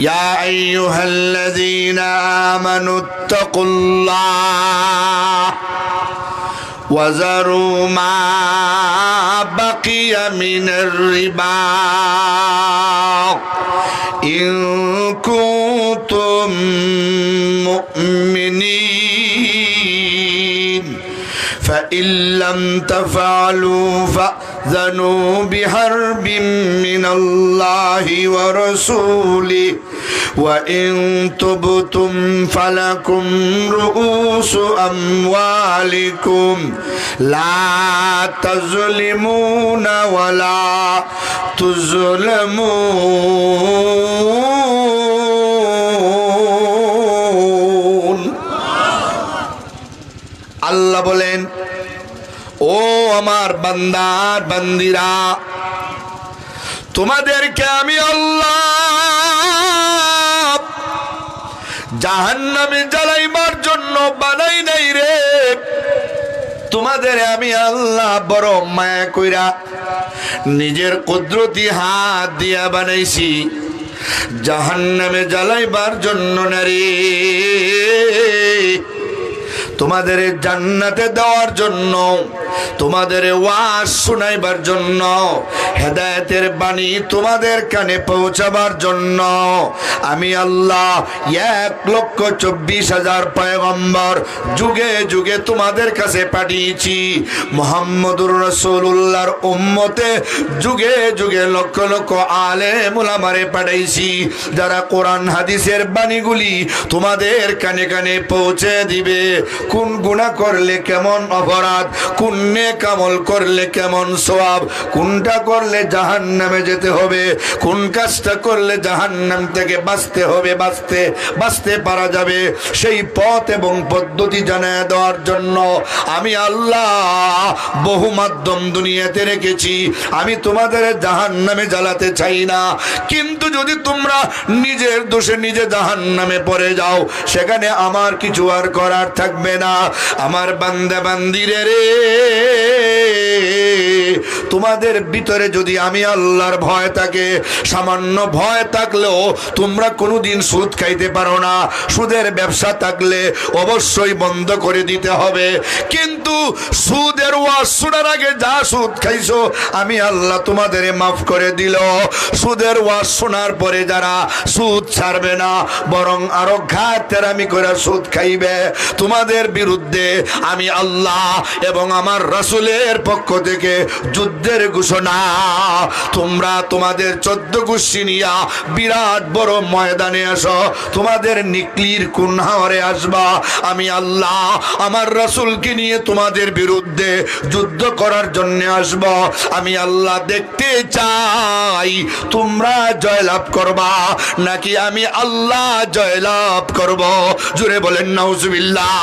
يا أيها الذين آمنوا اتقوا الله وذروا ما بقي من الربا إن كنتم مؤمنين. فإن لم تفعلوا فأذنوا بحرب من الله ورسوله. وإن تبتم فلكم رؤوس أموالكم. لا تظلمون ولا تظلمون. আল্লাহ বলেন, ও আমার বান্দার বান্দিরা, তোমাদেরকে আমি আল্লাহ জাহান্নামে জ্বালাইবার জন্য বানাই নাই রে। তোমাদের আমি আল্লাহ বড় মায়া কইরা নিজের কুদরতি হাত দিয়া বানাইছি, জাহান্নামে জ্বালাইবার জন্য না রে। তোমাদের জান্নাতে দেওয়ার জন্য, তোমাদের ওয়াজ শোনাইবার জন্য, হেদায়েতের বাণী তোমাদের কানে পৌঁছাবার জন্য, আমি আল্লাহ এক লক্ষ চব্বিশ হাজার পয়গম্বর যুগে যুগে তোমাদের কাছে পাঠিয়েছি। মোহাম্মদুর রসুল্লাহর উম্মতে যুগে যুগে লক্ষ লক্ষ আলে মুলামারে পাঠাইছি, যারা কোরআন, হাদিসের বাণীগুলি তোমাদের কানে কানে পৌঁছে দিবে। কোন গুণা করলে কেমন অপরাধ? কোন কামল করলে কেমন সোয়াব কোনটা করলে জাহান নামে যেতে হবে? কোন কাজটা করলে জাহান নাম থেকে বাঁচতে হবে? বাঁচতে বাঁচতে পারা যাবে। সেই পথ এবং পদ্ধতি জানায় দেওয়ার জন্য আমি আল্লাহ বহু মাধ্যম দুনিয়াতে রেখেছি। আমি তোমাদের জাহান নামে জ্বালাতে চাই না। কিন্তু যদি তোমরা নিজের দোষে নিজে জাহান নামে পড়ে যাও, সেখানে আমার কিছু আর করার থাকবে না, আমার বান্দা বান্দিরে রে। তোমাদের ভিতরে যদি আমি আল্লাহর ভয় থাকে, সামান্য ভয় থাকলেও তোমরা কোনোদিন সুদ খাইতে পারো না। সুদের ব্যবসা থাকলে অবশ্যই বন্ধ করে দিতে হবে। কিন্তু ওয়াজ শোনার আগে যা সুদ খাইছো, আমি আল্লাহ তোমাদের মাফ করে দিল। সুদের ওয়াজ শোনার পরে যারা সুদ ছাড়বে না, বরং আরও ঘাতের আমি করে সুদ খাইবে। তোমাদের বিরুদ্ধে আমি আল্লাহ এবং আমার রাসুলের পক্ষ থেকে যুদ্ধের ঘোষণা। তোমরা তোমাদের চোদ্দ গোষ্ঠী নিয়া বিরাট বড় ময়দানে আসো, তোমাদের নিকলির কুনহারে আসবা? আমি আল্লাহ, আমার রাসুলকে নিয়ে তোমাদের বিরুদ্ধে যুদ্ধ করার জন্য আসব। আমি আল্লাহ দেখতে চাই, তোমরা জয়লাভ করবা, নাকি আমি আল্লাহ জয়লাভ করব? জুড়ে বলেন, নাউজুবিল্লাহ।